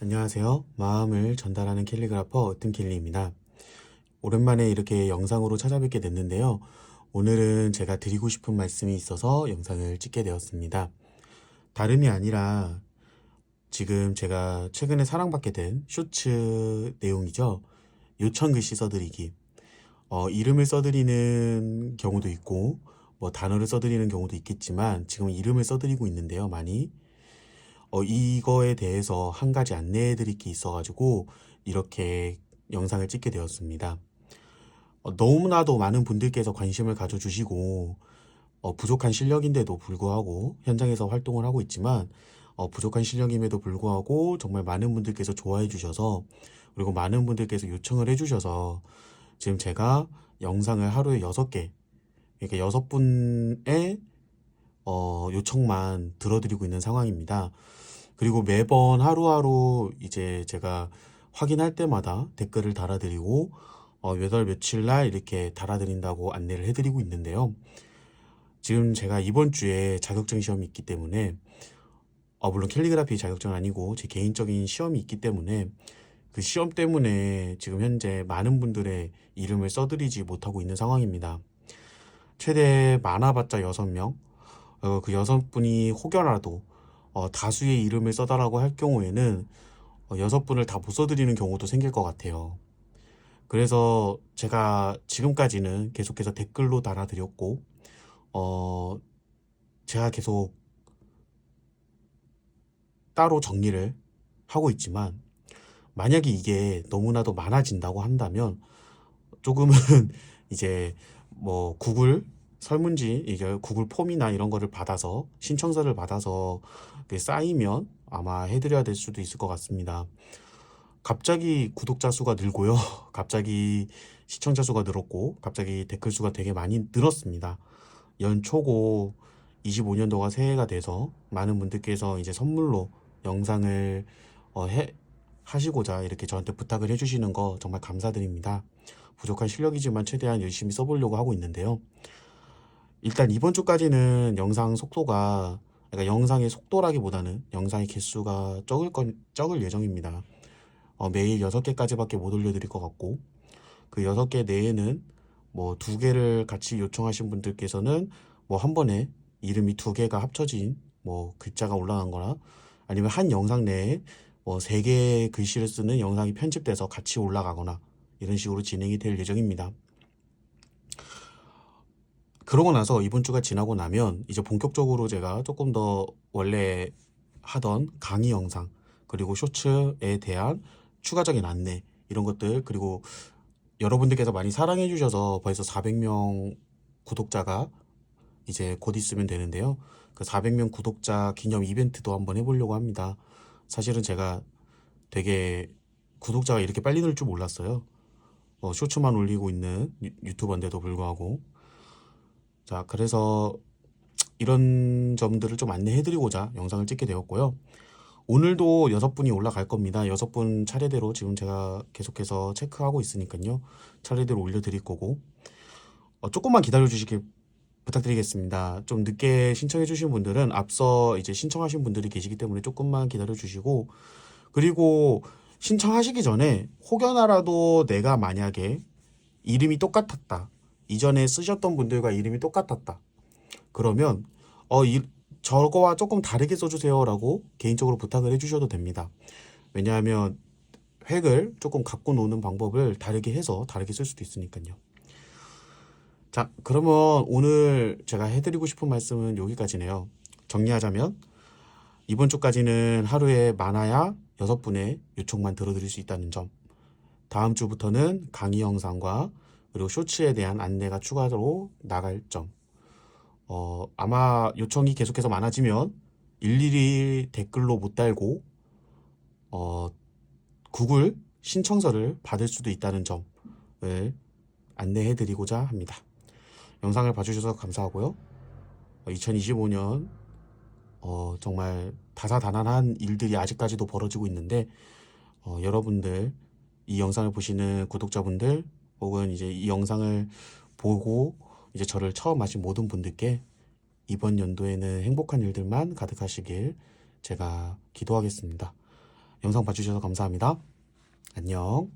안녕하세요. 마음을 전달하는 캘리그라퍼 으뜸켈리입니다. 오랜만에 이렇게 영상으로 찾아뵙게 됐는데요. 오늘은 제가 드리고 싶은 말씀이 있어서 영상을 찍게 되었습니다. 다름이 아니라 지금 제가 최근에 사랑받게 된 쇼츠 내용이죠. 요청 글씨 써드리기. 어, 이름을 써드리는 경우도 있고, 뭐 단어를 써드리는 경우도 있겠지만, 지금 이름을 써드리고 있는데요, 많이. 어, 이거에 대해서 한 가지 안내해 드릴 게 있어가지고 이렇게 영상을 찍게 되었습니다. 어, 너무나도 많은 분들께서 관심을 가져주시고 어, 부족한 실력인데도 불구하고 현장에서 활동을 하고 있지만 어, 부족한 실력임에도 불구하고 정말 많은 분들께서 좋아해 주셔서 그리고 많은 분들께서 요청을 해 주셔서 지금 제가 영상을 하루에 6개 그러니까 6분의 어, 요청만 들어드리고 있는 상황입니다. 그리고 매번 하루하루 이제 제가 확인할 때마다 댓글을 달아드리고 어, 몇월 며칠 날 이렇게 달아드린다고 안내를 해드리고 있는데요. 지금 제가 이번 주에 자격증 시험이 있기 때문에 어, 물론 캘리그라피 자격증 아니고 제 개인적인 시험이 있기 때문에 그 시험 때문에 지금 현재 많은 분들의 이름을 써드리지 못하고 있는 상황입니다. 최대 많아봤자 6명, 어, 그 여섯 분이 혹여라도 어, 다수의 이름을 써달라고 할 경우에는 어, 여섯 분을 다 못 써드리는 경우도 생길 것 같아요. 그래서 제가 지금까지는 계속해서 댓글로 달아드렸고, 어, 제가 계속 따로 정리를 하고 있지만, 만약에 이게 너무나도 많아진다고 한다면, 조금은 이제 뭐 구글 설문지 이게 구글 폼이나 이런 거를 받아서 신청서를 받아서 쌓이면 아마 해드려야 될 수도 있을 것 같습니다. 갑자기 구독자 수가 늘고요. 갑자기 시청자 수가 늘었고, 갑자기 댓글 수가 되게 많이 늘었습니다. 연초고 25년도가 새해가 돼서 많은 분들께서 이제 선물로 영상을 어, 해, 하시고자 이렇게 저한테 부탁을 해주시는 거 정말 감사드립니다. 부족한 실력이지만 최대한 열심히 써보려고 하고 있는데요. 일단 이번 주까지는 영상 속도가 그러니까 영상의 속도라기보다는 영상의 개수가 적을 건 적을 예정입니다. 어, 매일 6개까지밖에 못 올려드릴 것 같고 그 6개 내에는 뭐 두 개를 같이 요청하신 분들께서는 뭐 한 번에 이름이 두 개가 합쳐진 뭐 글자가 올라간 거나 아니면 한 영상 내에 뭐 세 개의 글씨를 쓰는 영상이 편집돼서 같이 올라가거나 이런 식으로 진행이 될 예정입니다. 그러고 나서 이번 주가 지나고 나면 이제 본격적으로 제가 조금 더 원래 하던 강의 영상 그리고 쇼츠에 대한 추가적인 안내 이런 것들 그리고 여러분들께서 많이 사랑해 주셔서 벌써 400명 구독자가 이제 곧 있으면 되는데요. 그 400명 구독자 기념 이벤트도 한번 해보려고 합니다. 사실은 제가 되게 구독자가 이렇게 빨리 늘 줄 몰랐어요. 어, 쇼츠만 올리고 있는 유- 유튜버인데도 불구하고. 자, 그래서 이런 점들을 좀 안내해드리고자 영상을 찍게 되었고요. 오늘도 여섯 분이 올라갈 겁니다. 여섯 분 차례대로 지금 제가 계속해서 체크하고 있으니까요. 차례대로 올려드릴 거고. 어, 조금만 기다려주시길 부탁드리겠습니다. 좀 늦게 신청해주신 분들은 앞서 이제 신청하신 분들이 계시기 때문에 조금만 기다려주시고, 그리고 신청하시기 전에 혹여나라도 내가 만약에 이름이 똑같았다. 이전에 쓰셨던 분들과 이름이 똑같았다. 그러면 어, 이, 저거와 조금 다르게 써주세요라고 개인적으로 부탁을 해주셔도 됩니다. 왜냐하면 획을 조금 갖고 노는 방법을 다르게 해서 다르게 쓸 수도 있으니까요. 자, 그러면 오늘 제가 해드리고 싶은 말씀은 여기까지네요. 정리하자면 이번 주까지는 하루에 많아야 여섯 분의 요청만 들어드릴 수 있다는 점. 다음 주부터는 강의 영상과 그리고 쇼츠에 대한 안내가 추가로 나갈 점. 어, 아마 요청이 계속해서 많아지면 일일이 댓글로 못 달고 어, 구글 신청서를 받을 수도 있다는 점을 안내해 드리고자 합니다. 영상을 봐주셔서 감사하고요. 2025년 어, 정말 다사다난한 일들이 아직까지도 벌어지고 있는데 어, 여러분들 이 영상을 보시는 구독자분들 혹은 이제 이 영상을 보고 이제 저를 처음 아신 모든 분들께 이번 연도에는 행복한 일들만 가득하시길 제가 기도하겠습니다. 영상 봐주셔서 감사합니다. 안녕.